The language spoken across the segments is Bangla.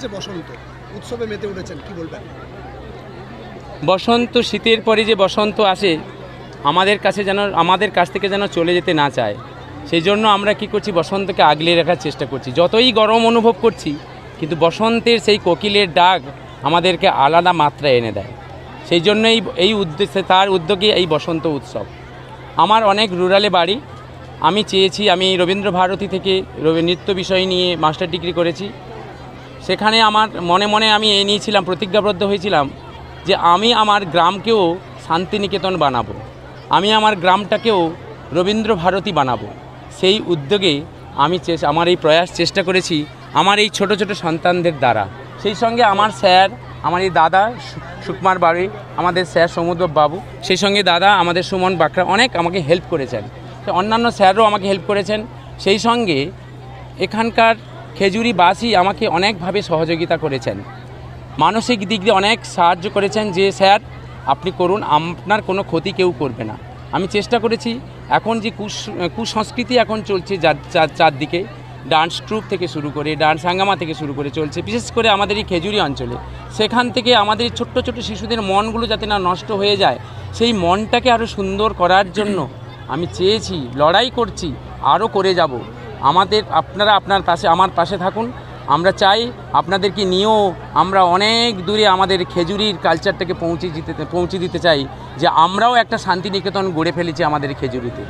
এসেছে বসন্ত, উৎসবে মেতে উঠেছেন, কি বলবেন? বসন্ত, শীতের পরে যে বসন্ত আসে, আমাদের কাছে যেন, আমাদের কাছ থেকে যেন চলে যেতে না চায়। সেই জন্য আমরা কি করছি, বসন্তকে আগলে রাখার চেষ্টা করছি। যতই গরম অনুভব করছি, কিন্তু বসন্তের সেই কোকিলের ডাক আমাদেরকে আলাদা মাত্রা এনে দেয়। সেই জন্যই এই উদ্দেশ্যে, তার উদ্যোগে এই বসন্ত উৎসব। আমার অনেক রুরালে বাড়ি, আমি চেয়েছি, আমি রবীন্দ্র ভারতী থেকে নৃত্য বিষয় নিয়ে মাস্টার ডিগ্রি করেছি। সেখানে আমার মনে মনে আমি এ নিয়েছিলাম, প্রতিজ্ঞাবদ্ধ হয়েছিলাম যে আমি আমার গ্রামকেও শান্তিনিকেতন বানাবো। আমি আমার গ্রামটাকেও রবীন্দ্র ভারতী বানাবো। সেই উদ্যোগে আমি আমার এই প্রয়াস চেষ্টা করেছি আমার এই ছোট ছোট সন্তানদের দ্বারা। সেই সঙ্গে আমার স্যার, আমার এই দাদা সুকুমার বাড়ি, আমাদের স্যার সমুদ্র বাবু, সেই সঙ্গে দাদা, আমাদের সুমন বাকরা অনেক আমাকে হেল্প করেছেন। অন্যান্য স্যারও আমাকে হেল্প করেছেন। সেই সঙ্গে এখানকার খেজুরিবাসী আমাকে অনেকভাবে সহযোগিতা করেছেন। মানসিক দিক দিয়ে অনেক সাহায্য করেছেন যে, স্যার, আপনি করুন, আপনার কোনো ক্ষতি কেউ করবে না। আমি চেষ্টা করেছি, এখন যে কুস, কুসংস্কৃতি এখন চলছে চারদিকে, ডান্স ট্রুপ থেকে শুরু করে, ডান্স হাঙ্গামা থেকে শুরু করে চলছে, বিশেষ করে আমাদের এই খেজুরি অঞ্চলে। সেখান থেকে আমাদের এই ছোট্ট ছোট্ট শিশুদের মনগুলো যাতে না নষ্ট হয়ে যায়, সেই মনটাকে আরও সুন্দর করার জন্য আমি চেয়েছি, লড়াই করছি আরও করে যাব। আমাদের, আপনারা আপনার পাশে, আমার পাশে থাকুন। আমরা চাই আপনাদেরকে নিয়েও আমরা অনেক দূরে আমাদের খেজুরির কালচারটাকে পৌঁছে দিতে পৌঁছে দিতে চাই, যে আমরাও একটা শান্তিনিকেতন গড়ে ফেলেছি আমাদের খেজুরিতে।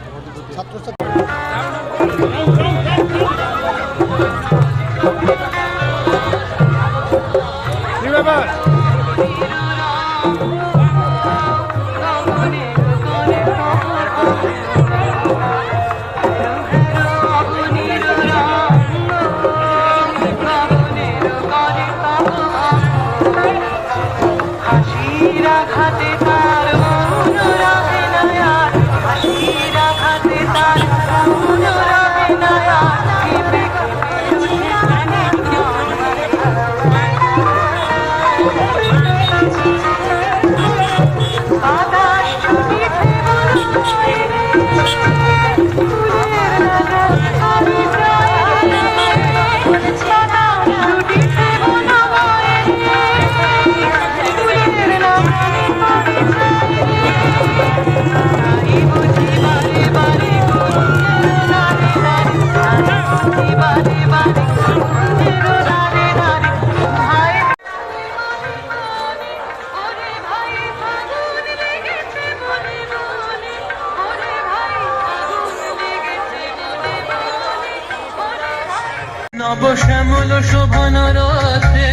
ভাই নব শ্যামল শোভন রথে,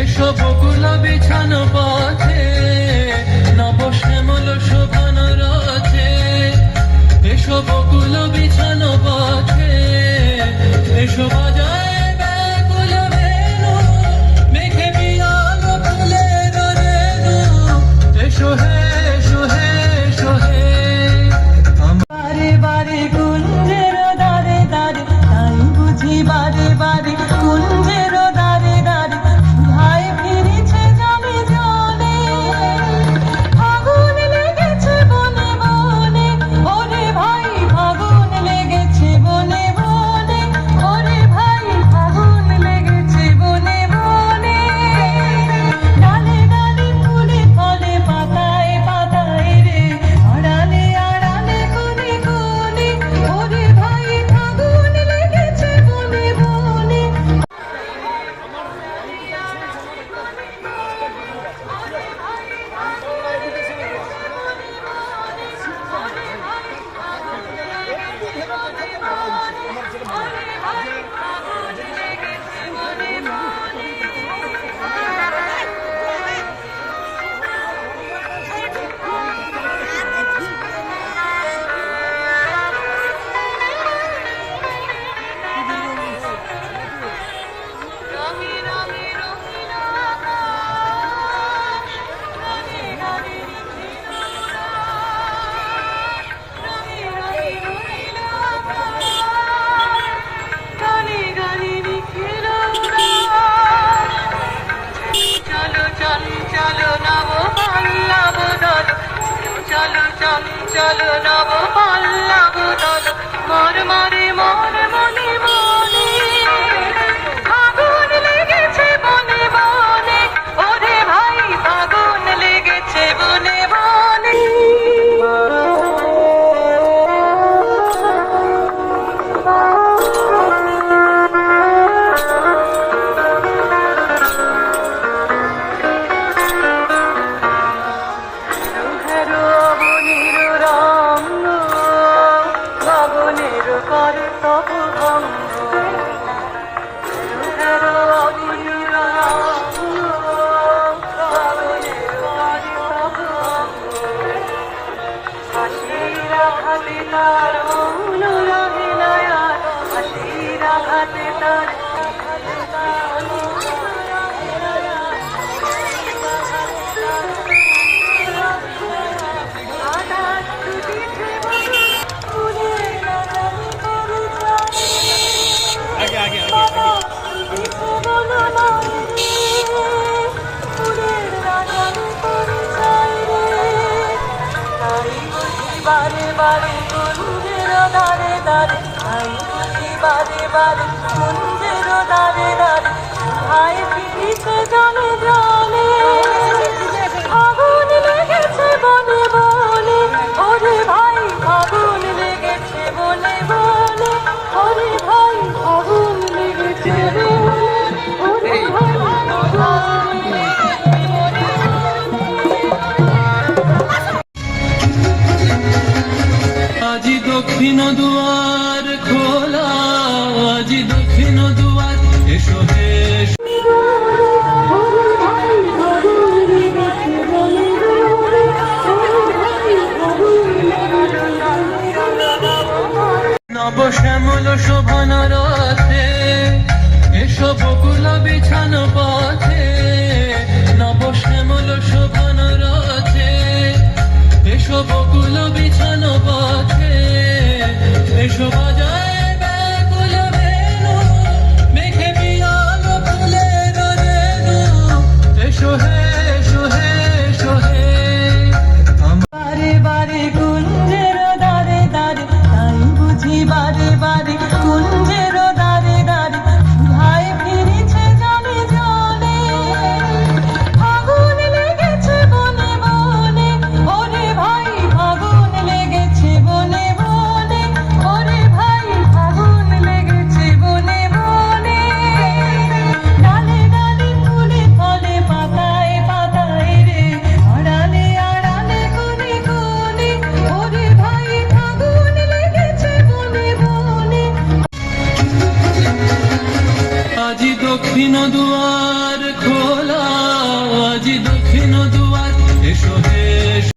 এসো বকুল বিছানো পথে। নব শ্যামল শোভন রথে, এসো বকুল বিছানো পথে। চঞ্চল নব পল্লব তল মর মরে মর বারে বারে দারে দারে ভাই খুশি বারে বারে মন্দির দারে দারে। ভাই পিড়িতে জমে যায়